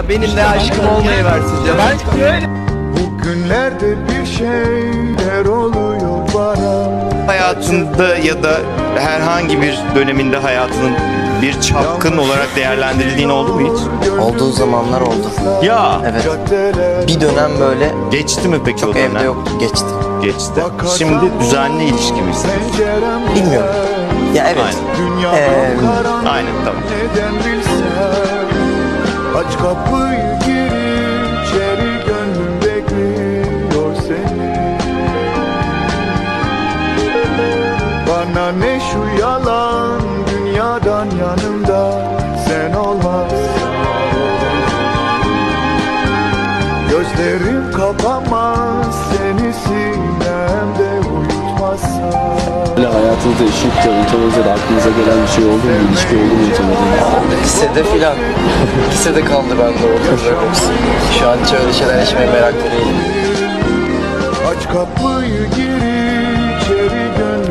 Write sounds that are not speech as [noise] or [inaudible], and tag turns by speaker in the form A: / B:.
A: ya benim de aşkım olmayıversin canım.
B: Bugünlerde bir şeyler oluyor bana
C: hayatında ya da herhangi bir döneminde hayatının bir çapkın olarak değerlendirildiğin oldu mu hiç?
D: Olduğu zamanlar oldu.
C: Ya
D: Evet. Bir dönem böyle
C: geçti mi peki o
D: çok
C: dönem?
D: evde yoktu. Geçti.
C: Geçti. Şimdi düzenli ilişki misin?
D: Bilmiyorum. Ya evet.
B: Dünya
D: Ee,
C: Aynen tamam.
B: Aç kapıyı gir içeri gönlüm bekliyor seni. Bana ne şu yalan dünyadan yanımda sen olmazsan Gözlerim kapamaz
E: hayatınızda eşlik tanıtınızda da aklınıza gelen bir şey oldu mu? İlişki oldu mu tanıdığınız?
D: lisede filan. [laughs] lisede kaldı bende o hatırlarım. Şu an hiç öyle şeyler yaşamaya meraklı değilim.
B: Aç kapıyı gir içeri gönlüm